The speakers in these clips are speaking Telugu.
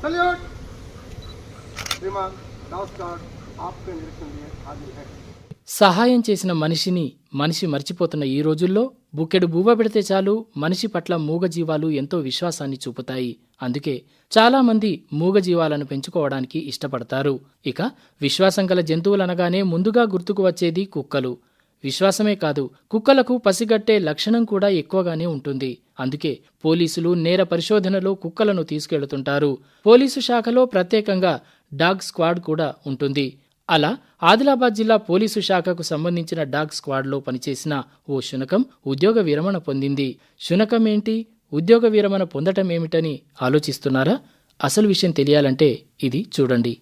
सल्यूट श्रीमान नमस्कार आपके निरीक्षण लिए हाजिर है సహాయం చేసిన మనిషిని మనిషి మర్చిపోతున్న ఈ రోజుల్లో బుక్కెడు బువ్వ పెడితే చాలు మనిషి పట్ల మూగజీవాలు ఎంతో విశ్వాసాన్ని చూపుతాయి అందుకే చాలామంది మూగజీవాలను పెంచుకోవడానికి ఇష్టపడతారు ఇక విశ్వాసం గల జంతువులనగానే ముందుగా గుర్తుకు వచ్చేది కుక్కలు విశ్వాసమే కాదు కుక్కలకు పసిగట్టే లక్షణం కూడా ఎక్కువగానే ఉంటుంది. అందుకే పోలీసులు నేర పరిశోధనలో కుక్కలను తీసుకెళ్తుంటారు. పోలీసు శాఖలో ప్రత్యేకంగా డాగ్ స్క్వాడ్ కూడా ఉంటుంది. అలా ఆదిలాబాద్ జిల్లా పోలీసు శాఖకు సంబంధించిన డాగ్ స్క్వాడ్లో పనిచేసిన ఓ శునకం ఉద్యోగ విరమణ పొందింది. శునకం ఏంటి? ఉద్యోగ విరమణ పొందటం ఏమిటని ఆలోచిస్తున్నారా? అసలు విషయం తెలియాలంటే ఇది చూడండి.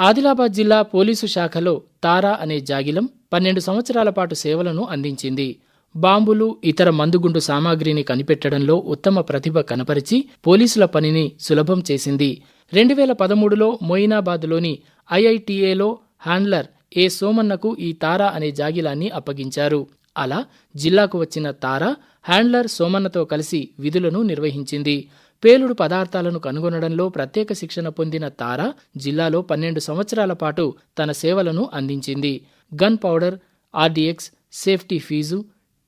ఆదిలాబాద్ జిల్లా పోలీసు శాఖలో తారా అనే జాగిలం పన్నెండు సంవత్సరాల పాటు సేవలను అందించింది. బాంబులు ఇతర మందుగుండు సామాగ్రిని కనిపెట్టడంలో ఉత్తమ ప్రతిభ కనపరిచి పోలీసుల పనిని సులభం చేసింది. రెండు వేల పదమూడులో మొయినాబాద్లోని ఐఐటిఏలో హ్యాండ్లర్ ఏ సోమన్నకు ఈ తారా అనే జాగిలాన్ని అప్పగించారు. అలా జిల్లాకు వచ్చిన తార హ్యాండ్లర్ సోమన్నతో కలిసి విధులను నిర్వహించింది. పేలుడు పదార్థాలను కనుగొనడంలో ప్రత్యేక శిక్షణ పొందిన తార జిల్లాలో పన్నెండు సంవత్సరాల పాటు తన సేవలను అందించింది. Gunpowder RDX safety fuse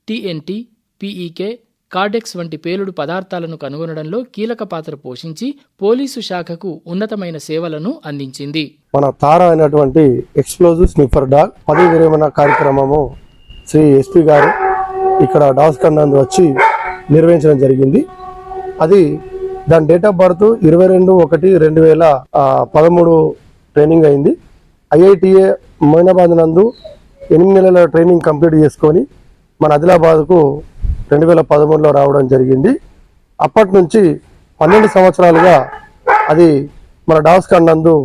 TNT PEK Cordex వంటి పేలుడు పదార్థాలను కనుగొనడంలో కీలక పాత్ర పోషించి పోలీసు శాఖకు ఉన్నతమైన సేవలను అందించింది. మన తార అయినటువంటి ఎక్స్ప్లోజివ్ స్నిఫర్ డాగ్ పదవి విరమణ కార్యక్రమము శ్రీ ఎస్పీ గారు ఇక్కడ డాగ్స్ కన్నందు వచ్చి నిర్వహించడం జరిగింది. అది దాని డేట్ ఆఫ్ బర్త్ ఇరవై రెండు ఒకటి రెండు వేల పదమూడు ట్రైనింగ్ అయింది. ఐఐటిఏ మొయినాబాద్ నందు ఎనిమిది నెలల ట్రైనింగ్ కంప్లీట్ చేసుకొని మన ఆదిలాబాద్కు రెండు వేల పదమూడులో రావడం జరిగింది. అప్పటి నుంచి పన్నెండు సంవత్సరాలుగా అది మన డాస్ నందు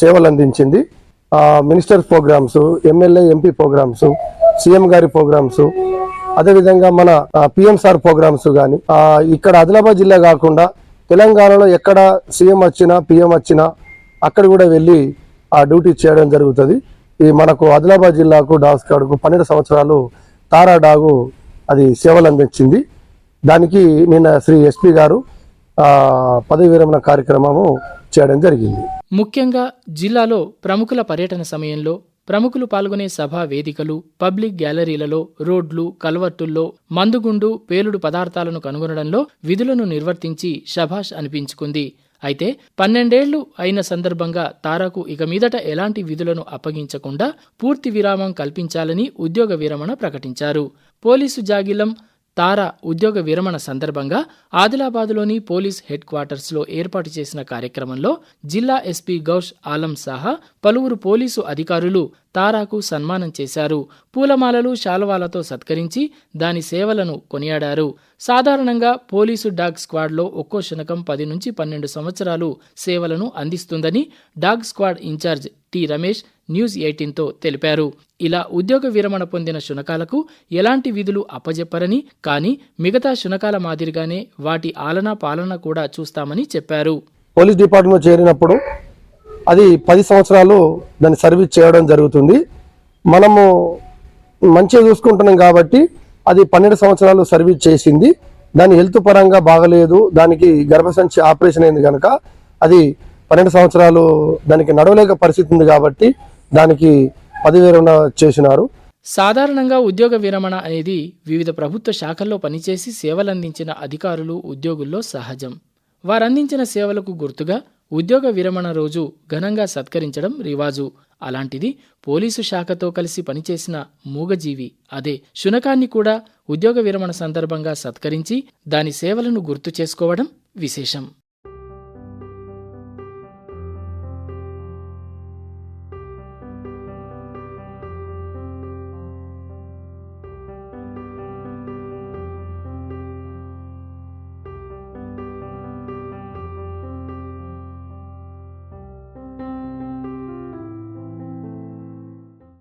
సేవలు అందించింది. Ministers programmes MLA MP programmes CM గారి ప్రోగ్రామ్స్ అదేవిధంగా మన పిఎంసార్ ప్రోగ్రామ్స్ కానీ ఇక్కడ ఆదిలాబాద్ జిల్లా కాకుండా తెలంగాణలో ఎక్కడ సీఎం వచ్చినా పిఎం వచ్చినా అక్కడ కూడా వెళ్ళి ఆ డ్యూటీ చేయడం జరుగుతుంది. ఈ మనకు ఆదిలాబాద్ జిల్లాకు డాగ్స్ కాడుకు పన్నెండు సంవత్సరాలు తారా డాగు అది సేవలు అందించింది. దానికి నిన్న శ్రీ ఎస్పీ గారు పదవి విరమణ కార్యక్రమము చేయడం జరిగింది. ముఖ్యంగా జిల్లాలో ప్రముఖుల పర్యటన సమయంలో ప్రముఖులు పాల్గొనే సభా వేదికలు పబ్లిక్ గ్యాలరీలలో రోడ్లు కల్వర్టుల్లో మందుగుండు పేలుడు పదార్థాలను కనుగొనడంలో విధులను నిర్వర్తించి శభాష్ అనిపించుకుంది. అయితే పన్నెండేళ్ళు అయిన సందర్భంగా తారాకు ఇక మీదట ఎలాంటి విధులను అప్పగించకుండా పూర్తి విరామం కల్పించాలని ఉద్యోగ విరమణ ప్రకటించారు. పోలీసు జాగిలం తారా ఉద్యోగ విరమణ సందర్భంగా ఆదిలాబాద్లోని పోలీస్ హెడ్ క్వార్టర్స్లో ఏర్పాటు చేసిన కార్యక్రమంలో జిల్లా ఎస్పీ గౌష్ ఆలం సాహా పలువురు పోలీసు అధికారులు తారాకు సన్మానం చేశారు. పూలమాలలు శాలువాలతో సత్కరించి దాని సేవలను కొనియాడారు. సాధారణంగా పోలీసు డాగ్ స్క్వాడ్లో ఒక్కో శనకం పది నుంచి పన్నెండు సంవత్సరాలు సేవలను అందిస్తుందని dog squad incharge T Ramesh news ఎయిటీన్తో తెలిపారు. ఇలా ఉద్యోగ విరమణ పొందిన శునకాలకు ఎలాంటి విధులు అప్పజెప్పరని కానీ మిగతా శునకాల మాదిరిగానే వాటి ఆలనా పాలన కూడా చూస్తామని చెప్పారు. పోలీస్ డిపార్ట్మెంట్ చేరినప్పుడు అది పది సంవత్సరాలు దాన్ని సర్వీస్ చేయడం జరుగుతుంది. మనము మంచిగా చూసుకుంటున్నాం కాబట్టి అది పన్నెండు సంవత్సరాలు సర్వీస్ చేసింది. దాని హెల్త్ పరంగా బాగలేదు. దానికి గర్భసంచి ఆపరేషన్ అయింది కనుక అది పన్నెండు సంవత్సరాలు దానికి నడవలేక పరిస్థితి ఉంది కాబట్టి దానికి పదవి చేసినారు. సాధారణంగా ఉద్యోగ విరమణ అనేది వివిధ ప్రభుత్వ శాఖల్లో పనిచేసి సేవలందించిన అధికారులు ఉద్యోగుల్లో సహజం. వారందించిన సేవలకు గుర్తుగా ఉద్యోగ విరమణ రోజు ఘనంగా సత్కరించడం రివాజు. అలాంటిది పోలీసు శాఖతో కలిసి పనిచేసిన మూగజీవి అదే శునకాన్ని కూడా ఉద్యోగ విరమణ సందర్భంగా సత్కరించి దాని సేవలను గుర్తు చేసుకోవడం విశేషం.